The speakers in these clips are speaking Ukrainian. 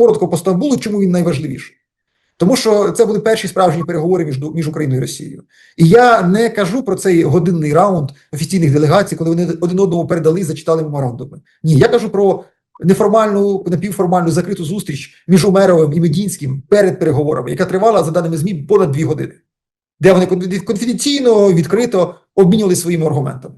коротко по Стамбулу, чому він найважливіший. Тому що це були перші справжні переговори між, між Україною і Росією. І я не кажу про цей годинний раунд офіційних делегацій, коли вони один одному передали, зачитали меморандуми. Ні, я кажу про неформальну, напівформальну закриту зустріч між Умеровим і Медінським перед переговорами, яка тривала, за даними ЗМІ, понад дві години, де вони конфіденційно, відкрито обмінювалися своїми аргументами.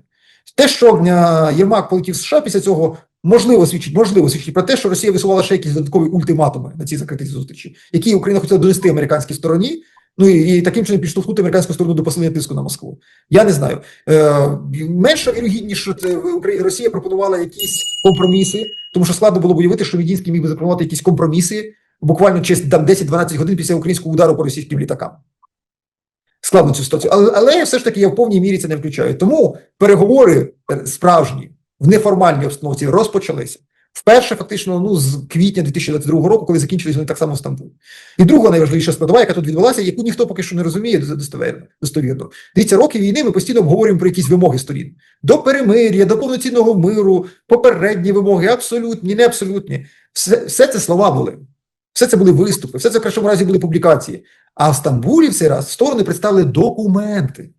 Те, що е, Єрмак полетів США після цього, можливо свідчить, можливо свідчить про те, що Росія висувала ще якісь додаткові ультиматуми на цій закритій зустрічі, які Україна хотіла донести американській стороні. Ну і, і таким чином підштовхнути американську сторону до посилення тиску на Москву. Я не знаю. Е, менше вірогідніше, це Росія пропонувала якісь компроміси, тому що складно було б уявити, що Медінський міг би запропонувати якісь компроміси буквально через там 10-12 годин після українського удару по російським літакам. Складно цю ситуацію, але, але все ж таки я в повній мірі це не включаю. Тому переговори справжні в неформальній обстановці розпочалися. Вперше, фактично, ну з квітня 2022 року, коли закінчились вони так само в Стамбулі. І друга найважливіша складова, яка тут відбулася, яку ніхто поки що не розуміє достовірно. достовірно. Дивіться, роки війни ми постійно обговорюємо про якісь вимоги сторін до перемир'я, до повноцінного миру, попередні вимоги, абсолютні, не абсолютні. Все, все це слова були. Все це були виступи, все це в кращому разі були публікації. А в Стамбулі в цей раз сторони представили документи,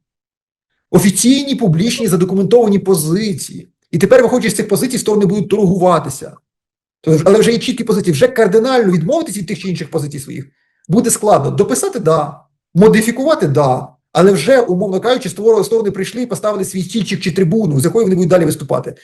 офіційні, публічні, задокументовані позиції. І тепер, виходячи з цих позицій, сторони будуть торгуватися. Але вже є чіткі позиції. Вже кардинально відмовитися від тих чи інших позицій своїх буде складно. Дописати да, модифікувати да. Але вже, умовно кажучи, сторони прийшли і поставили свій стільчик чи трибуну, з якої вони будуть далі виступати.